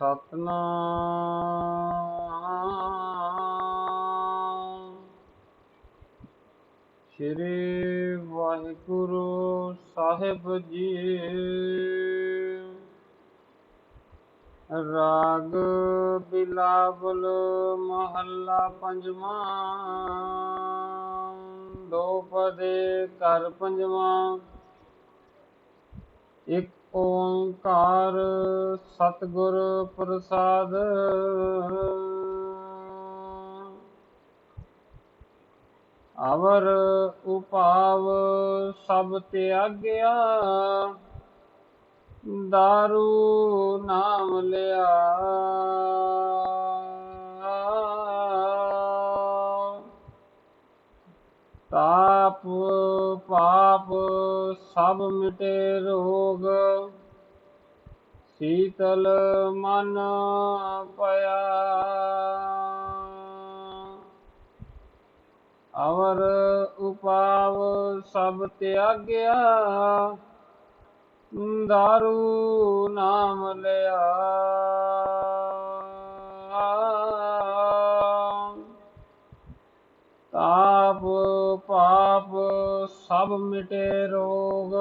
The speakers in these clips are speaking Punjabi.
ਸਤਨਾਮ। ਸ੍ਰੀ ਵਾਹਿਗੁਰੂ ਸਾਹਿਬ ਜੀ। ਰਾਗ ਬਿਲਾਵਲ ਮਹੱਲਾ ਪੰਜਵਾਂ। ਦੋ ਪਦੇ ਕਰ ਪੰਜਵਾਂ। ਇੱਕ ਓੰਕਾਰ ਸਤਿਗੁਰ ਪ੍ਰਸਾਦ। ਅਵਰ ਉਪਾਵ ਸਭ ਤਿਆਗਿਆ ਦਾਰੂ ਨਾਮ ਲਿਆ। ਸਭ ਮਿਟੇ ਰੋਗ ਸੀਤਲ ਮਨ ਪਿਆ ਅਵਰ ਉਪਾਵ ਸਭ ਤਿਆਗਿਆ। ਦਾਰੂ ਨਾਮ ਲਿਆ। ਸਭ ਮਿਟੇ ਰੋਗ।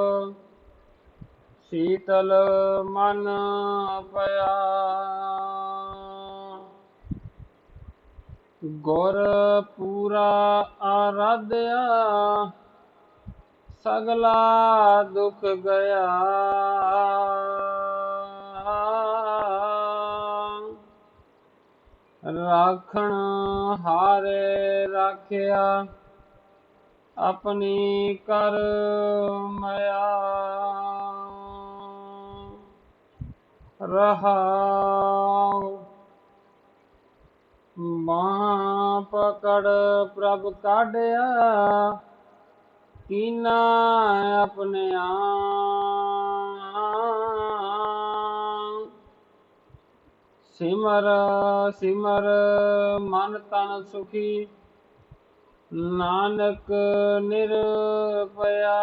ਸੀਤਲ ਮਨ ਪਿਆ। ਗੁਰ ਪੂਰਾ ਆਰਾਧਿਆ, ਸਗਲਾ ਦੁਖ ਗਿਆ। ਰਾਖਣ ਹਾਰੇ ਰਾਖਿਆ। ਆਪਣੀ ਕਰ ਮਿਆ ਰਹਾਉ। ਮਾਂ ਪਕੜ ਪ੍ਰਭ ਕਾਢਿਆ। ਕੀਨਾ ਆਪਣੇ ਆ ਸਿਮਰ ਸਿਮਰ, ਮਨ ਤਨ ਸੁਖੀ। ਨਾਨਕ ਨਿਰਭਇਆ।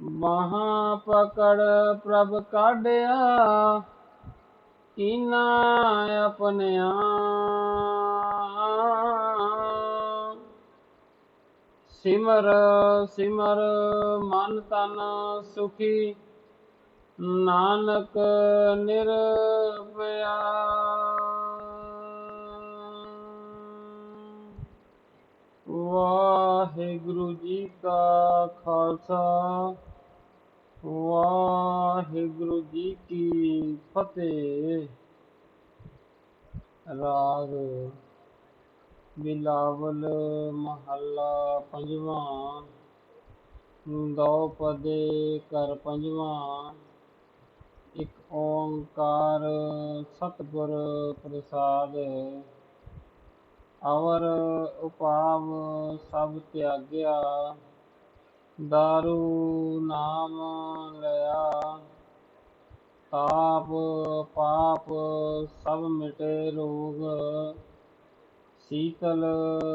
ਮਹਾ ਪਕੜ ਪ੍ਰਭ ਕਾਢਿਆ, ਕੀਨਾ ਆਪਣਿਆ। ਸਿਮਰ ਸਿਮਰ ਮਨ ਤਨ ਸੁਖੀ, ਨਾਨਕ ਨਿਰਭਇਆ। ਵਾਹਿਗੁਰੂ ਜੀ ਕਾ ਖਾਲਸਾ। ਵਾਹਿਗੁਰੂ ਜੀ ਕੀ ਫਤਿਹ। ਰਾਗ ਬਿਲਾਵਲ ਮਹੱਲਾ ਪੰਜਵਾਂ। ਦੋ ਪਦੇ ਕਰ ਪੰਜਵਾਂ। ਇੱਕ ਓੰਕਾਰ ਸਤਿਗੁਰ ਪ੍ਰਸਾਦ। ਅਵਰ ਉਪਾਵ ਸਭ ਤਿਆਗਿਆ, ਦਾਰੂ ਨਾਮ ਲਿਆ। ਤਾਪ ਪਾਪ ਸਭ ਮਿਟੇ ਰੋਗ, ਸੀਤਲ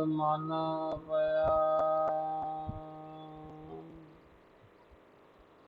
ਮਨ ਪਿਆ।